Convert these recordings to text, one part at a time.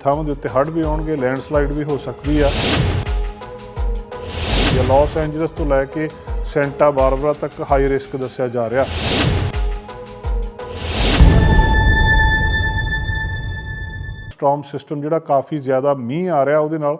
ਥਾਵਾਂ ਦੇ ਉੱਤੇ ਹੜ੍ਹ ਵੀ ਆਉਣਗੇ ਲੈਂਡਸਲਾਈਡ ਵੀ ਹੋ ਸਕਦੀ ਆ। ਜਾਂ ਲਾਸ ਐਂਜਲਸ ਤੋਂ ਲੈ ਕੇ ਸੈਂਟਾ ਬਾਰਬਰਾ ਤੱਕ ਹਾਈ ਰਿਸਕ ਦੱਸਿਆ ਜਾ ਰਿਹਾ। ਸਟ੍ਰੋਮ ਸਿਸਟਮ ਜਿਹੜਾ ਕਾਫੀ ਜ਼ਿਆਦਾ ਮੀਂਹ ਆ ਰਿਹਾ, ਉਹਦੇ ਨਾਲ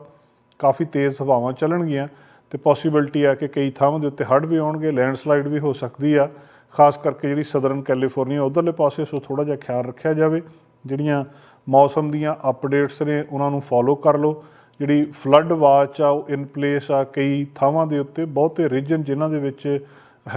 ਕਾਫੀ ਤੇਜ਼ ਹਵਾਵਾਂ ਚੱਲਣਗੀਆਂ ਤੇ ਪੋਸੀਬਿਲਿਟੀ ਆ ਕਿ ਕਈ ਥਾਵਾਂ ਦੇ ਉੱਤੇ ਹੜ੍ਹ ਵੀ ਆਉਣਗੇ ਲੈਂਡਸਲਾਈਡ ਵੀ ਹੋ ਸਕਦੀ ਆ। ਖਾਸ ਕਰਕੇ ਜਿਹੜੀ ਸਦਰਨ ਕੈਲੀਫੋਰਨੀਆ ਉਧਰਲੇ ਪਾਸੇ, ਸੋ ਥੋੜਾ ਜਿਹਾ ਖਿਆਲ ਰੱਖਿਆ ਜਾਵੇ, ਜਿਹੜੀਆਂ ਮੌਸਮ ਦੀਆਂ ਅਪਡੇਟਸ ਨੇ, ਉਹਨਾਂ ਨੂੰ ਫੋਲੋ ਕਰ ਲਓ। ਜਿਹੜੀ ਫਲੱਡ ਵਾਚ ਆ, ਉਹ ਇਨ ਪਲੇਸ ਆ ਕਈ ਥਾਵਾਂ ਦੇ ਉੱਤੇ, ਬਹੁਤੇ ਰੀਜਨ ਜਿਨ੍ਹਾਂ ਦੇ ਵਿੱਚ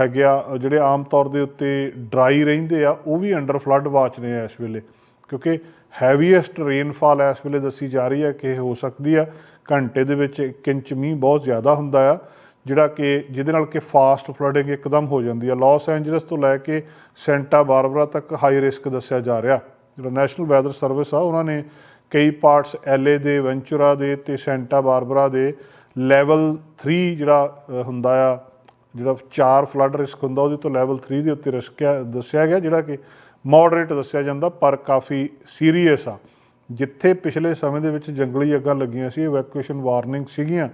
ਹੈਗੇ ਆ, ਜਿਹੜੇ ਆਮ ਤੌਰ ਦੇ ਉੱਤੇ ਡਰਾਈ ਰਹਿੰਦੇ ਆ, ਉਹ ਵੀ ਅੰਡਰ ਫਲੱਡ ਵਾਚ ਨੇ ਇਸ ਵੇਲੇ। ਕਿਉਂਕਿ ਹੈਵੀਐਸਟ ਰੇਨਫਾਲ ਇਸ ਵੇਲੇ ਦੱਸੀ ਜਾ ਰਹੀ ਹੈ ਕਿ ਇਹ ਹੋ ਸਕਦੀ ਆ। ਘੰਟੇ ਦੇ ਵਿੱਚ 1 ਇੰਚ ਮੀਂਹ ਬਹੁਤ ਜ਼ਿਆਦਾ ਹੁੰਦਾ ਆ, ਜਿਹੜਾ ਕਿ ਜਿਹਦੇ ਨਾਲ ਕਿ ਫਾਸਟ ਫਲੱਡਿੰਗ ਇੱਕਦਮ ਹੋ ਜਾਂਦੀ ਆ। ਲਾਸ ਐਂਜਲਸ ਤੋਂ ਲੈ ਕੇ ਸੈਂਟਾ ਬਾਰਬਰਾ ਤੱਕ ਹਾਈ ਰਿਸਕ ਦੱਸਿਆ ਜਾ ਰਿਹਾ। ਜਿਹੜਾ ਨੈਸ਼ਨਲ ਵੈਦਰ ਸਰਵਿਸ ਆ, ਉਹਨਾਂ ਨੇ ਕਈ ਪਾਰਟਸ ਐਲਏ ਦੇ, ਵੈਂਚੁਰਾ ਦੇ ਤੇ ਸੈਂਟਾ ਬਾਰਬਰਾ ਦੇ ਲੈਵਲ 3 ਜਿਹੜਾ ਹੁੰਦਾ ਆ, ਜਿਹੜਾ 4 ਫਲੱਡ ਰਿਸਕ ਹੁੰਦਾ, ਉਹਦੇ ਤੋਂ ਲੈਵਲ 3 ਦੇ ਉੱਤੇ ਰਿਸਕ ਦੱਸਿਆ ਗਿਆ, ਜਿਹੜਾ ਕਿ ਮੋਡਰੇਟ ਦੱਸਿਆ ਜਾਂਦਾ, ਪਰ ਕਾਫੀ ਸੀਰੀਅਸ ਆ। ਜਿੱਥੇ ਪਿਛਲੇ ਸਮੇਂ ਦੇ ਵਿੱਚ ਜੰਗਲੀ ਅੱਗਾਂ ਲੱਗੀਆਂ ਸੀ ਇਵੈਕੂਏਸ਼ਨ ਵਾਰਨਿੰਗ ਸੀਗੀਆਂ,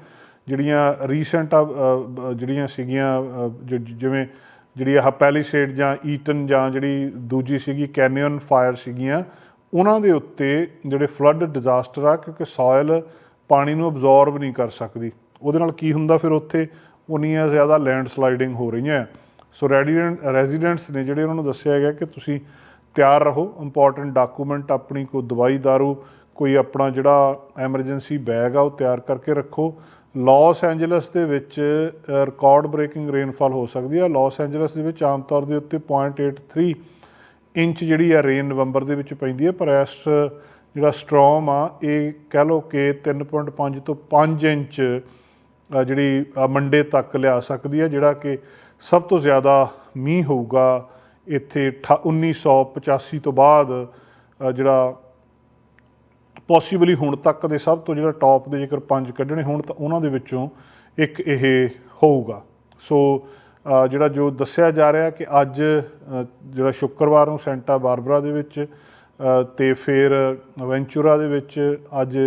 ਜਿਹੜੀਆਂ ਰੀਸੈਂਟ ਜਿਹੜੀਆਂ ਸੀਗੀਆਂ ਜਿਵੇਂ ਜਿਹੜੀ ਆਹ ਪੈਲੀਸੇਡ ਜਾਂ ਈਟਨ ਜਾਂ ਜਿਹੜੀ ਦੂਜੀ ਸੀਗੀ ਕੈਨੀਅਨ ਫਾਇਰ ਸੀਗੀਆਂ, ਉਹਨਾਂ ਦੇ ਉੱਤੇ ਜਿਹੜੇ ਫਲੱਡ ਡਿਜ਼ਾਸਟਰ ਆ, ਕਿਉਂਕਿ ਸੋਇਲ ਪਾਣੀ ਨੂੰ ਅਬਜ਼ੌਰਬ ਨਹੀਂ ਕਰ ਸਕਦੀ। ਉਹਦੇ ਨਾਲ ਕੀ ਹੁੰਦਾ ਫਿਰ ਉੱਥੇ? ਉਨੀਆਂ ਜ਼ਿਆਦਾ ਲੈਂਡਸਲਾਈਡਿੰਗ ਹੋ ਰਹੀਆਂ। ਸੋ ਰੈਡੀਡੈਂਟ ਰੈਜ਼ੀਡੈਂਟਸ ਨੇ ਜਿਹੜੇ ਉਹਨਾਂ ਨੂੰ ਦੱਸਿਆ ਗਿਆ ਕਿ ਤੁਸੀਂ ਤਿਆਰ ਰਹੋ ਇੰਪੋਰਟੈਂਟ ਡਾਕੂਮੈਂਟ ਆਪਣੀ, ਕੋਈ ਦਵਾਈ ਦਾਰੂ, ਕੋਈ ਆਪਣਾ ਜਿਹੜਾ ਐਮਰਜੈਂਸੀ ਬੈਗ ਆ, ਉਹ ਤਿਆਰ ਕਰਕੇ ਰੱਖੋ। ਲਾਸ ਐਂਜਲਸ ਦੇ ਵਿੱਚ ਰਿਕਾਰਡ ਬ੍ਰੇਕਿੰਗ ਰੇਨਫਾਲ ਹੋ ਸਕਦੀ ਹੈ। ਲਾਸ ਐਂਜਲਸ ਦੇ ਵਿੱਚ ਆਮ ਤੌਰ ਦੇ ਉੱਤੇ 0.83 ਇੰਚ ਜਿਹੜੀ ਆ ਰੇਨ ਨਵੰਬਰ ਦੇ ਵਿੱਚ ਪੈਂਦੀ ਹੈ। ਪਰ ਇਸ, ਜਿਹੜਾ ਸਟ੍ਰੋਮ ਆ, ਇਹ ਕਹਿ ਲਓ ਕਿ 3.5 ਤੋਂ 5 ਇੰਚ ਜਿਹੜੀ ਮੰਡੇ ਤੱਕ ਲਿਆ ਸਕਦੀ ਹੈ, ਜਿਹੜਾ ਕਿ ਸਭ ਤੋਂ ਜ਼ਿਆਦਾ ਮੀਂਹ ਹੋਊਗਾ ਇੱਥੇ ਅਠਾ- 1985 ਤੋਂ ਬਾਅਦ ਜਿਹੜਾ ਪੋਸੀਬਲੀ ਹੁਣ ਤੱਕ ਦੇ ਸਭ ਤੋਂ ਜਿਹੜਾ ਟੌਪ ਦੇ ਜੇਕਰ ਪੰਜ ਕੱਢਣੇ ਹੋਣ ਤਾਂ ਉਹਨਾਂ ਦੇ ਵਿੱਚੋਂ ਇੱਕ ਇਹ ਹੋਊਗਾ। ਸੋ ਜਿਹੜਾ ਜੋ ਦੱਸਿਆ ਜਾ ਰਿਹਾ ਕਿ ਅੱਜ ਜਿਹੜਾ ਸ਼ੁੱਕਰਵਾਰ ਨੂੰ ਸੈਂਟਾ ਬਾਰਬਰਾ ਦੇ ਵਿੱਚ ਅ, ਤੇ ਫਿਰ ਵੈਂਚੂਰਾ ਦੇ ਵਿੱਚ ਅੱਜ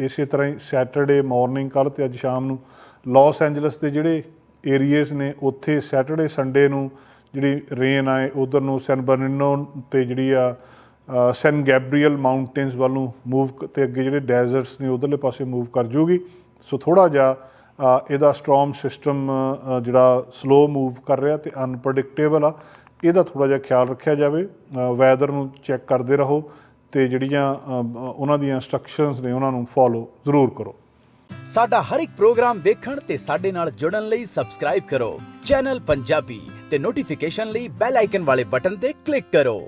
ਇਸੇ ਤਰ੍ਹਾਂ ਹੀ ਸੈਟਰਡੇ ਮਾਰਨਿੰਗ ਕੱਲ ਤੇ ਅੱਜ ਸ਼ਾਮ ਨੂੰ ਲਾਸ ਐਂਜਲਸ ਦੇ ਜਿਹੜੇ ਏਰੀਆਜ਼ ਨੇ ਉੱਥੇ ਸੈਟਰਡੇ ਸੰਡੇ ਨੂੰ ਜਿਹੜੀ ਰੇਨ ਆਏ ਉਧਰ ਨੂੰ ਸੈਨ ਬਰਨਿਨੋ ਤੇ ਜਿਹੜੀ ਆ ਸੈਨ ਗੈਬਰੀਅਲ ਮਾਊਂਟੇਨਸ ਵੱਲ ਨੂੰ ਮੂਵ ਤੇ ਅੱਗੇ ਜਿਹੜੇ ਡੈਜ਼ਰਟਸ ਨੇ ਉਧਰਲੇ ਪਾਸੇ ਮੂਵ ਕਰ ਜੂਗੀ। ਸੋ ਥੋੜਾ ਜਿਹਾ ਇਹਦਾ ਸਟ੍ਰੋਮ ਸਿਸਟਮ ਜਿਹੜਾ ਸਲੋ ਮੂਵ ਕਰ ਰਿਹਾ ਤੇ ਅਨਪ੍ਰੈਡਿਕਟੇਬਲ ਆ, ਇਹਦਾ ਥੋੜਾ ਜਿਹਾ ਖਿਆਲ ਰੱਖਿਆ ਜਾਵੇ। ਵੈਦਰ ਨੂੰ ਚੈੱਕ ਕਰਦੇ ਰਹੋ ਤੇ ਜਿਹੜੀਆਂ ਉਹਨਾਂ ਦੀਆਂ ਇਨਸਟਰਕਸ਼ਨਸ ਨੇ ਉਹਨਾਂ ਨੂੰ ਫੋਲੋ ਜ਼ਰੂਰ ਕਰੋ। ਸਾਡਾ ਹਰ ਇੱਕ ਪ੍ਰੋਗਰਾਮ ਵੇਖਣ ਤੇ ਸਾਡੇ ਨਾਲ ਜੁੜਨ ਲਈ ਸਬਸਕ੍ਰਾਈਬ ਕਰੋ। ਚੈਨਲ ਪੰਜਾਬੀ ਤੇ ਨੋਟੀਫਿਕੇਸ਼ਨ ਲਈ ਬੈਲ ਆਈਕਨ ਵਾਲੇ ਬਟਨ ਤੇ ਕਲਿੱਕ ਕਰੋ।